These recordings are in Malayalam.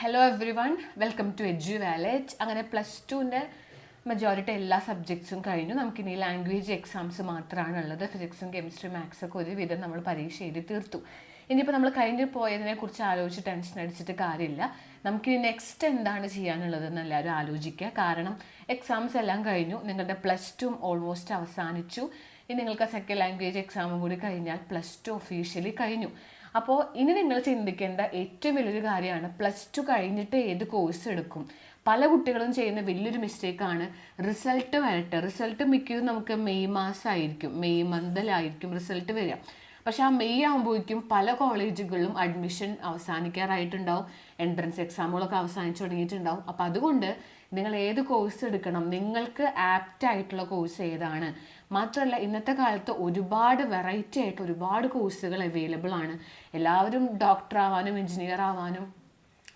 Hello everyone welcome to Edu Wallet അങ്ങനെ പ്ലസ് ടുവിന്റെ മെജോറിറ്റി എല്ലാ സബ്ജക്ട്സും കഴിഞ്ഞു. നമുക്കിനി ലാംഗ്വേജ് എക്സാംസ് മാത്രമാണ് ഉള്ളത് ഫിസിക്സും കെമിസ്ട്രി മാത്സ് ഒക്കെ ഒരുവിധം നമ്മൾ പരീക്ഷ എഴുതി തീർത്തു. ഇനിയിപ്പോൾ നമ്മൾ കഴിഞ്ഞ് പോയതിനെ കുറിച്ച് ആലോചിച്ച് ടെൻഷൻ അടിച്ചിട്ട് കാര്യമില്ല. നമുക്കിനി നെക്സ്റ്റ് എന്താണ് ചെയ്യാനുള്ളതെന്ന് എല്ലാവരും ആലോചിക്കുക. കാരണം എക്സാംസ് എല്ലാം കഴിഞ്ഞു. നിങ്ങളുടെ പ്ലസ് ടുവും ഓൾമോസ്റ്റ് അവസാനിച്ചു. ഇനി നിങ്ങൾക്ക് സെക്കൻഡ് ലാംഗ്വേജ് എക്സാമും കൂടി കഴിഞ്ഞാൽ പ്ലസ് ടു ഒഫീഷ്യലി കഴിഞ്ഞു. അപ്പോൾ ഇനി നിങ്ങൾ ചിന്തിക്കേണ്ട ഏറ്റവും വലിയൊരു കാര്യമാണ് പ്ലസ് ടു കഴിഞ്ഞിട്ട് ഏത് കോഴ്സ് എടുക്കും? പല കുട്ടികളും ചെയ്യുന്ന വലിയൊരു മിസ്റ്റേക്കാണ് റിസൾട്ട് വരട്ടെ. റിസൾട്ട് മിക്കതും നമുക്ക് മെയ് മാസമായിരിക്കും മെയ് മന്തിലായിരിക്കും റിസൾട്ട് വരിക. പക്ഷെ ആ മെയ് ആകുമ്പോഴേക്കും പല കോളേജുകളിലും അഡ്മിഷൻ അവസാനിക്കാറായിട്ടുണ്ടാവും. എൻട്രൻസ് എക്സാമുകളൊക്കെ അവസാനിച്ചു തുടങ്ങിയിട്ടുണ്ടാവും. അപ്പം അതുകൊണ്ട് നിങ്ങൾ ഏത് കോഴ്സ് എടുക്കണം? നിങ്ങൾക്ക് ആപ്റ്റ് ആയിട്ടുള്ള കോഴ്സ് ഏതാണ്? മാത്രമല്ല ഇന്നത്തെ കാലത്ത് ഒരുപാട് വെറൈറ്റി ആയിട്ട് ഒരുപാട് കോഴ്സുകൾ അവൈലബിൾ ആണ്. എല്ലാവരും ഡോക്ടർ ആവാനും എഞ്ചിനീയർ ആവാനും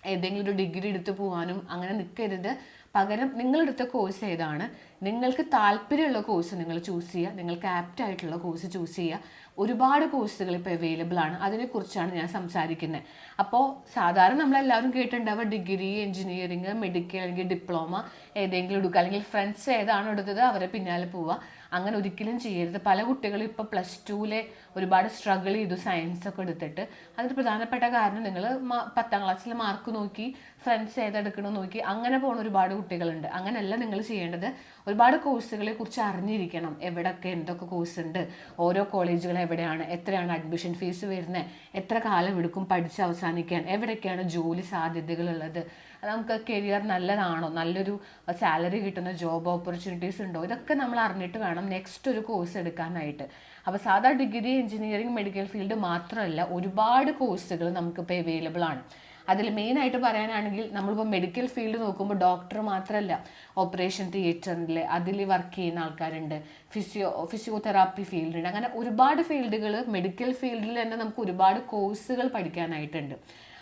ഏതെങ്കിലും ഒരു ഡിഗ്രി എടുത്ത് പോകാനും അങ്ങനെ നിൽക്കരുത് പകരം നിങ്ങളെടുത്ത കോഴ്സ് ഏതാണ്? നിങ്ങൾക്ക് താല്പര്യമുള്ള കോഴ്സ് നിങ്ങൾ ചൂസ് ചെയ്യുക. നിങ്ങൾക്ക് ആപ്റ്റ് ആയിട്ടുള്ള കോഴ്സ് ചൂസ് ചെയ്യുക. ഒരുപാട് കോഴ്സുകൾ ഇപ്പോൾ അവൈലബിൾ ആണ്. അതിനെക്കുറിച്ചാണ് ഞാൻ സംസാരിക്കുന്നത് അപ്പോൾ സാധാരണ നമ്മളെല്ലാവരും കേട്ടിട്ടുണ്ടാവുക ഡിഗ്രി എഞ്ചിനീയറിങ് മെഡിക്കൽ അല്ലെങ്കിൽ ഡിപ്ലോമ ഏതെങ്കിലും എടുക്കുക. അല്ലെങ്കിൽ ഫ്രണ്ട്സ് ഏതാണ് എടുത്തത് അവരെ പിന്നാലെ പോവുക. അങ്ങനെ ഒരിക്കലും ചെയ്യരുത്. പല കുട്ടികളും ഇപ്പോൾ പ്ലസ് ടുവിലെ ഒരുപാട് സ്ട്രഗിൾ ചെയ്തു സയൻസ് ഒക്കെ എടുത്തിട്ട്. അതിന് പ്രധാനപ്പെട്ട കാരണം നിങ്ങൾ പത്താം ക്ലാസ്സിൽ മാർക്ക് നോക്കി ഫ്രണ്ട്സ് ഏതെടുക്കണമെന്ന് നോക്കി അങ്ങനെ പോകുന്ന ഒരുപാട് കുട്ടികളുണ്ട്. അങ്ങനെയല്ല നിങ്ങൾ ചെയ്യേണ്ടത്. ഒരുപാട് കോഴ്സുകളെ കുറിച്ച് അറിഞ്ഞിരിക്കണം. എവിടെയൊക്കെ എന്തൊക്കെ കോഴ്സ് ഉണ്ട്. ഓരോ കോളേജുകൾ എവിടെയാണ്? എത്രയാണ് അഡ്മിഷൻ ഫീസ് വരുന്നത് എത്ര കാലം എടുക്കും പഠിച്ച് അവസാനിക്കാൻ? എവിടെയൊക്കെയാണ് ജോലി സാധ്യതകളുള്ളത്? നമുക്ക് കരിയർ നല്ലതാണോ? നല്ലൊരു സാലറി കിട്ടുന്ന ജോബ് ഓപ്പർച്യൂണിറ്റീസ് ഉണ്ടോ? ഇതൊക്കെ നമ്മൾ അറിഞ്ഞിട്ട് വേണം നെക്സ്റ്റ് ഒരു കോഴ്സ് എടുക്കാനായിട്ട്. അപ്പോൾ സാധാ ഡിഗ്രി എഞ്ചിനീയറിംഗ് മെഡിക്കൽ ഫീൽഡ് മാത്രമല്ല ഒരുപാട് കോഴ്സുകൾ നമുക്കിപ്പോൾ അവൈലബിൾ ആണ്. അതിൽ മെയിനായിട്ട് പറയാനാണെങ്കിൽ നമ്മളിപ്പോൾ മെഡിക്കൽ ഫീൽഡ് നോക്കുമ്പോൾ ഡോക്ടർ മാത്രമല്ല ഓപ്പറേഷൻ തിയേറ്ററിൽ അതിൽ വർക്ക് ചെയ്യുന്ന ആൾക്കാരുണ്ട് ഫിസിയോ ഫിസിയോതെറാപ്പി ഫീൽഡുണ്ട് അങ്ങനെ ഒരുപാട് ഫീൽഡുകൾ മെഡിക്കൽ ഫീൽഡിൽ തന്നെ നമുക്ക് ഒരുപാട് കോഴ്സുകൾ പഠിക്കാനായിട്ടുണ്ട്.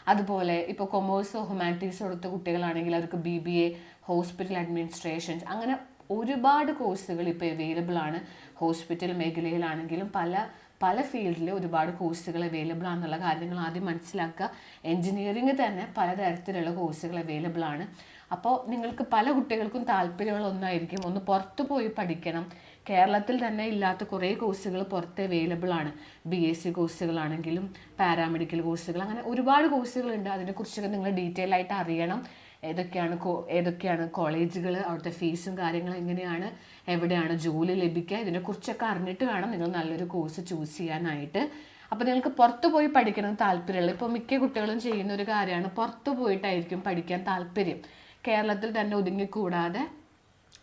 അതുപോലെ ഇപ്പോൾ കൊമേഴ്സോ ഹ്യൂമാനിറ്റീസോ എടുത്ത കുട്ടികളാണെങ്കിൽ അവർക്ക് B B A hospital administrations അങ്ങനെ ഒരുപാട് കോഴ്സുകൾ ഇപ്പോൾ അവൈലബിൾ ആണ്. ഹോസ്പിറ്റൽ മേഖലയിലാണെങ്കിലും പല പല ഫീൽഡിൽ ഒരുപാട് കോഴ്സുകൾ അവൈലബിൾ ആണെന്നുള്ള കാര്യങ്ങൾ ആദ്യം മനസ്സിലാക്കുക. എൻജിനീയറിംഗ് തന്നെ പലതരത്തിലുള്ള കോഴ്സുകൾ അവൈലബിൾ ആണ്. അപ്പോൾ നിങ്ങൾക്ക് പല കുട്ടികൾക്കും താല്പര്യമുള്ള ഒന്നായിരിക്കും. ഒന്ന് പുറത്തു പോയി പഠിക്കണം. കേരളത്തിൽ തന്നെ ഇല്ലാത്ത കുറേ കോഴ്സുകൾ പുറത്ത് അവൈലബിൾ ആണ്. ബി എസ് സി കോഴ്സുകളാണെങ്കിലും പാരാമെഡിക്കൽ കോഴ്സുകൾ അങ്ങനെ ഒരുപാട് കോഴ്സുകളുണ്ട്. അതിനെക്കുറിച്ചൊക്കെ നിങ്ങൾ ഡീറ്റെയിൽ ആയിട്ട് അറിയണം. ഏതൊക്കെയാണ് ഏതൊക്കെയാണ് കോളേജുകൾ അവിടുത്തെ ഫീസും കാര്യങ്ങളും എങ്ങനെയാണ് എവിടെയാണ് ജോലി ലഭിക്കുക ഇതിനെക്കുറിച്ചൊക്കെ അറിഞ്ഞിട്ട് വേണം നിങ്ങൾ നല്ലൊരു കോഴ്സ് ചൂസ് ചെയ്യാനായിട്ട്. അപ്പോൾ നിങ്ങൾക്ക് പുറത്തു പോയി പഠിക്കണം താല്പര്യമുള്ള ഇപ്പോൾ മിക്ക കുട്ടികളും ചെയ്യുന്ന ഒരു കാര്യമാണ് പുറത്ത് പോയിട്ടായിരിക്കും പഠിക്കാൻ താല്പര്യം. കേരളത്തിൽ തന്നെ ഒതുങ്ങിക്കൂടാതെ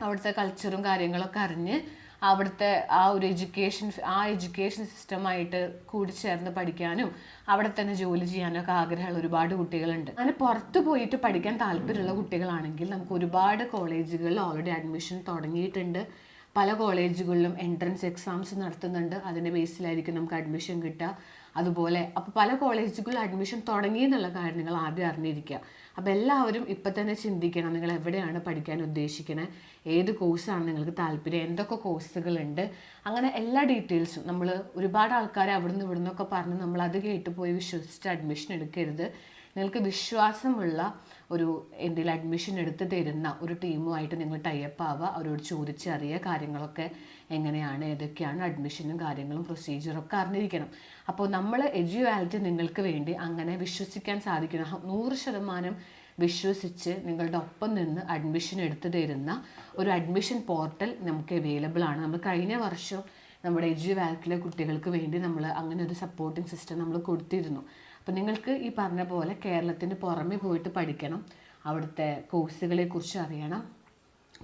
അവിടുത്തെ കൾച്ചറും കാര്യങ്ങളൊക്കെ അറിഞ്ഞ് അവിടുത്തെ ആ ഒരു എഡ്യൂക്കേഷൻ ആ എഡ്യൂക്കേഷൻ സിസ്റ്റമായിട്ട് കൂടിച്ചേർന്ന് പഠിക്കാനും അവിടെ തന്നെ ജോലി ചെയ്യാനും ഒക്കെ ആഗ്രഹമുള്ള ഒരുപാട് കുട്ടികളുണ്ട്. അങ്ങനെ പുറത്ത് പോയിട്ട് പഠിക്കാൻ താല്പര്യമുള്ള കുട്ടികളാണെങ്കിൽ നമുക്ക് ഒരുപാട് കോളേജുകളിൽ ഓൾറെഡി അഡ്മിഷൻ തുടങ്ങിയിട്ടുണ്ട്. പല കോളേജുകളിലും എൻട്രൻസ് എക്സാംസ് നടത്തുന്നുണ്ട്. അതിന്റെ ബേസിലായിരിക്കും നമുക്ക് അഡ്മിഷൻ കിട്ടുക. അതുപോലെ അപ്പോൾ പല കോളേജുകളിൽ അഡ്മിഷൻ തുടങ്ങി എന്നുള്ള കാര്യം നിങ്ങൾ ആദ്യം അറിഞ്ഞിരിക്കുക. അപ്പോൾ എല്ലാവരും ഇപ്പം തന്നെ ചിന്തിക്കണം നിങ്ങൾ എവിടെയാണ് പഠിക്കാൻ ഉദ്ദേശിക്കുന്നത് ഏത് കോഴ്സാണ് നിങ്ങൾക്ക് താല്പര്യം? എന്തൊക്കെ കോഴ്സുകളുണ്ട് അങ്ങനെ എല്ലാ ഡീറ്റെയിൽസും നമ്മൾ ഒരുപാട് ആൾക്കാരെ അവിടുന്ന് ഇവിടുന്നൊക്കെ പറഞ്ഞ് നമ്മൾ അത് കേട്ട് പോയി വിശ്വസിച്ച് അഡ്മിഷൻ എടുക്കരുത്. നിങ്ങൾക്ക് വിശ്വാസമുള്ള ഒരു എന്തെങ്കിലും അഡ്മിഷൻ എടുത്ത് തരുന്ന ഒരു ടീമുമായിട്ട് നിങ്ങൾ ടൈപ്പ് ആവുക. അവരോട് ചോദിച്ചറിയുക കാര്യങ്ങളൊക്കെ എങ്ങനെയാണ് ഏതൊക്കെയാണ് അഡ്മിഷനും കാര്യങ്ങളും പ്രൊസീജിയറും ഒക്കെ അറിഞ്ഞിരിക്കണം. അപ്പോൾ നമ്മൾ എജ്യുവാലിറ്റി നിങ്ങൾക്ക് വേണ്ടി അങ്ങനെ വിശ്വസിക്കാൻ സാധിക്കണം. നൂറ് ശതമാനം വിശ്വസിച്ച് നിങ്ങളുടെ ഒപ്പം നിന്ന് അഡ്മിഷൻ എടുത്തു തരുന്ന ഒരു അഡ്മിഷൻ പോർട്ടൽ നമുക്ക് അവൈലബിൾ ആണ്. നമ്മൾ കഴിഞ്ഞ വർഷം നമ്മുടെ എജ് വാക്കിലെ കുട്ടികൾക്ക് വേണ്ടി നമ്മൾ അങ്ങനെ ഒരു സപ്പോർട്ടിംഗ് സിസ്റ്റം നമ്മൾ കൊടുത്തിരുന്നു. അപ്പോൾ നിങ്ങൾക്ക് ഈ പറഞ്ഞ പോലെ കേരളത്തിന് പുറമെ പോയിട്ട് പഠിക്കണം. അവിടുത്തെ കോഴ്സുകളെ കുറിച്ച് അറിയണം.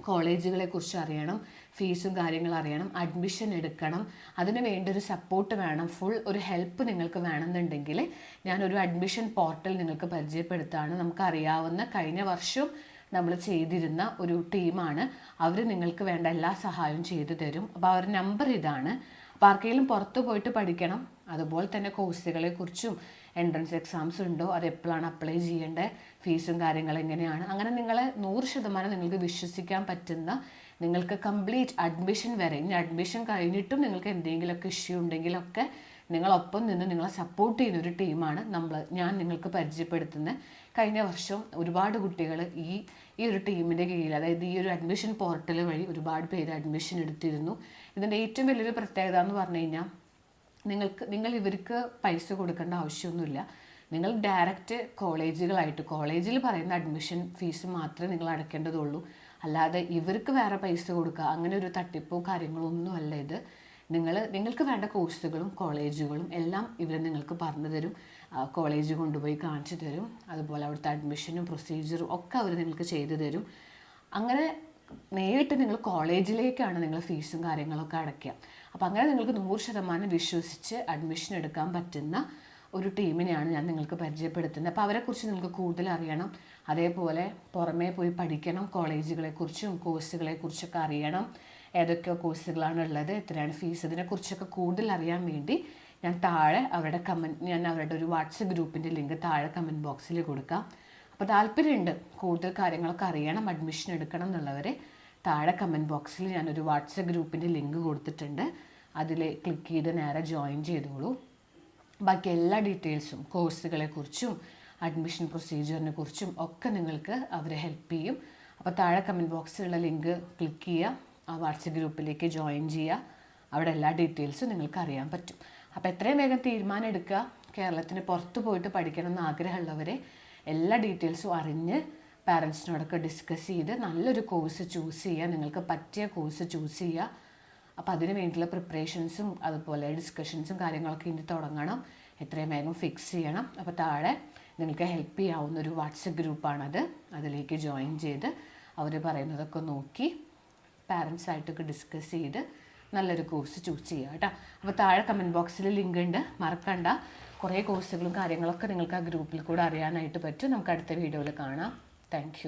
കോളേജുകളെ കുറിച്ച് അറിയണം. ഫീസും കാര്യങ്ങളും അറിയണം. അഡ്മിഷൻ എടുക്കണം. അതിന് വേണ്ട ഒരു സപ്പോർട്ട് വേണം. ഫുൾ ഒരു ഹെൽപ്പ് നിങ്ങൾക്ക് വേണമെന്നുണ്ടെങ്കിൽ ഞാനൊരു അഡ്മിഷൻ പോർട്ടൽ നിങ്ങൾക്ക് പരിചയപ്പെടുത്താണ് നമുക്കറിയാവുന്ന കഴിഞ്ഞ വർഷം നമ്മൾ ചെയ്തിരുന്ന ഒരു ടീമാണ്. അവർ നിങ്ങൾക്ക് വേണ്ട എല്ലാ സഹായവും ചെയ്തു തരും. അപ്പോൾ അവരുടെ നമ്പർ ഇതാണ്. അപ്പോൾ ആർക്കെങ്കിലും പുറത്ത് പോയിട്ട് പഠിക്കണം. അതുപോലെ തന്നെ കോഴ്സുകളെ കുറിച്ചും എൻട്രൻസ് എക്സാംസ് ഉണ്ടോ? അത് എപ്പോഴാണ് അപ്ലൈ ചെയ്യേണ്ടത് ഫീസും കാര്യങ്ങളും എങ്ങനെയാണ്? അങ്ങനെ നിങ്ങളെ നൂറ് ശതമാനം നിങ്ങൾക്ക് വിശ്വസിക്കാൻ പറ്റുന്ന നിങ്ങൾക്ക് കംപ്ലീറ്റ് അഡ്മിഷൻ വരെ ഇനി അഡ്മിഷൻ കഴിഞ്ഞിട്ടും നിങ്ങൾക്ക് എന്തെങ്കിലുമൊക്കെ ഇഷ്യൂ ഉണ്ടെങ്കിലൊക്കെ നിങ്ങളൊപ്പം നിന്ന് നിങ്ങളെ സപ്പോർട്ട് ചെയ്യുന്ന ഒരു ടീമാണ് നമ്മൾ ഞാൻ നിങ്ങൾക്ക് പരിചയപ്പെടുത്തുന്നത്. കഴിഞ്ഞ വർഷം ഒരുപാട് കുട്ടികൾ ഈ ഈ ഒരു ടീമിന്റെ കീഴിൽ അതായത് ഈ ഒരു അഡ്മിഷൻ പോർട്ടൽ വഴി ഒരുപാട് പേര് അഡ്മിഷൻ എടുത്തിരുന്നു. ഇതിന്റെ ഏറ്റവും വലിയൊരു പ്രത്യേകത എന്ന് പറഞ്ഞു കഴിഞ്ഞാൽ നിങ്ങൾക്ക് നിങ്ങൾ ഇവർക്ക് പൈസ കൊടുക്കേണ്ട ആവശ്യമൊന്നുമില്ല. നിങ്ങൾ ഡയറക്റ്റ് കോളേജുകളായിട്ട് കോളേജിൽ പറയുന്ന അഡ്മിഷൻ ഫീസ് മാത്രമേ നിങ്ങൾ അടയ്ക്കേണ്ടതുള്ളൂ. അല്ലാതെ ഇവർക്ക് വേറെ പൈസ കൊടുക്കുക അങ്ങനെ ഒരു തട്ടിപ്പോ കാര്യങ്ങളോ ഇത്. നിങ്ങൾ നിങ്ങൾക്ക് വേണ്ട കോഴ്സുകളും കോളേജുകളും എല്ലാം ഇവർ നിങ്ങൾക്ക് പറഞ്ഞു തരും. കോളേജ് കൊണ്ടുപോയി കാണിച്ചു തരും. അതുപോലെ അവിടുത്തെ അഡ്മിഷനും പ്രൊസീജിയറും ഒക്കെ അവർ നിങ്ങൾക്ക് ചെയ്തു തരും. അങ്ങനെ നേരിട്ട് നിങ്ങൾ കോളേജിലേക്കാണ് നിങ്ങൾ ഫീസും കാര്യങ്ങളൊക്കെ അടയ്ക്കുക. അപ്പോൾ അങ്ങനെ നിങ്ങൾക്ക് നൂറ് ശതമാനം വിശ്വസിച്ച് അഡ്മിഷൻ എടുക്കാൻ പറ്റുന്ന ഒരു ടീമിനെയാണ് ഞാൻ നിങ്ങൾക്ക് പരിചയപ്പെടുത്തുന്നത്. അപ്പോൾ അവരെക്കുറിച്ച് നിങ്ങൾക്ക് കൂടുതൽ അറിയണം. അതേപോലെ പുറമേ പോയി പഠിക്കണം. കോളേജുകളെക്കുറിച്ചും കോഴ്സുകളെക്കുറിച്ചൊക്കെ അറിയണം. ഏതൊക്കെ കോഴ്സുകളാണ് ഉള്ളത്. എത്രയാണ് ഫീസ് ഇതിനെക്കുറിച്ചൊക്കെ കൂടുതൽ അറിയാൻ വേണ്ടി ഞാൻ താഴെ അവരുടെ കമന്റ് ഞാൻ അവരുടെ ഒരു വാട്സപ്പ് ഗ്രൂപ്പിന്റെ ലിങ്ക് താഴെ കമന്റ് ബോക്സിൽ കൊടുക്കാം. അപ്പോൾ താല്പര്യമുണ്ട് കൂടുതൽ കാര്യങ്ങളൊക്കെ അറിയണം അഡ്മിഷൻ എടുക്കണം എന്നുള്ളവരെ താഴെ കമന്റ് ബോക്സിൽ ഞാനൊരു വാട്സപ്പ് ഗ്രൂപ്പിന്റെ ലിങ്ക് കൊടുത്തിട്ടുണ്ട്. അതിൽ ക്ലിക്ക് ചെയ്ത് നേരെ ജോയിൻ ചെയ്തോളൂ. ബാക്കി എല്ലാ ഡീറ്റെയിൽസും കോഴ്സുകളെക്കുറിച്ചും അഡ്മിഷൻ പ്രൊസീജിയറിനെ കുറിച്ചും ഒക്കെ നിങ്ങൾക്ക് അവർ ഹെൽപ്പ് ചെയ്യും. അപ്പോൾ താഴെ കമന്റ് ബോക്സിലുള്ള ലിങ്ക് ക്ലിക്ക് ചെയ്യുക ആ വാട്സപ്പ് ഗ്രൂപ്പിലേക്ക് ജോയിൻ ചെയ്യുക. അവിടെ എല്ലാ ഡീറ്റെയിൽസും നിങ്ങൾക്ക് അറിയാൻ പറ്റും. അപ്പോൾ എത്രയും വേഗം തീരുമാനം എടുക്കുക. കേരളത്തിന് പുറത്ത് പോയിട്ട് പഠിക്കണം എന്ന് ആഗ്രഹമുള്ളവരെ എല്ലാ ഡീറ്റെയിൽസും അറിഞ്ഞ് പാരൻസിനോടൊക്കെ ഡിസ്കസ് ചെയ്ത് നല്ലൊരു കോഴ്സ് ചൂസ് ചെയ്യുക. നിങ്ങൾക്ക് പറ്റിയ കോഴ്സ് ചൂസ് ചെയ്യുക. അപ്പോൾ അതിന് വേണ്ടിയുള്ള പ്രിപ്പറേഷൻസും അതുപോലെ ഡിസ്കഷൻസും കാര്യങ്ങളൊക്കെ ഇനി തുടങ്ങണം. എത്രയും വേഗം ഫിക്സ് ചെയ്യണം. അപ്പോൾ താഴെ നിങ്ങൾക്ക് ഹെൽപ്പ് ചെയ്യാവുന്ന ഒരു വാട്സപ്പ് ഗ്രൂപ്പാണത് അതിലേക്ക് ജോയിൻ ചെയ്ത് അവർ പറയുന്നതൊക്കെ നോക്കി പാരൻസായിട്ടൊക്കെ ഡിസ്കസ് ചെയ്ത് നല്ലൊരു കോഴ്സ് ചൂസ് ചെയ്യുക കേട്ടോ. അപ്പോൾ താഴെ കമന്റ് ബോക്സിൽ ലിങ്ക് ഉണ്ട്. മറക്കണ്ട. കുറേ കോഴ്സുകളും കാര്യങ്ങളൊക്കെ നിങ്ങൾക്ക് ആ ഗ്രൂപ്പിൽ കൂടെ അറിയാനായിട്ട് പറ്റും. നമുക്ക് അടുത്ത വീഡിയോയിൽ കാണാം. താങ്ക്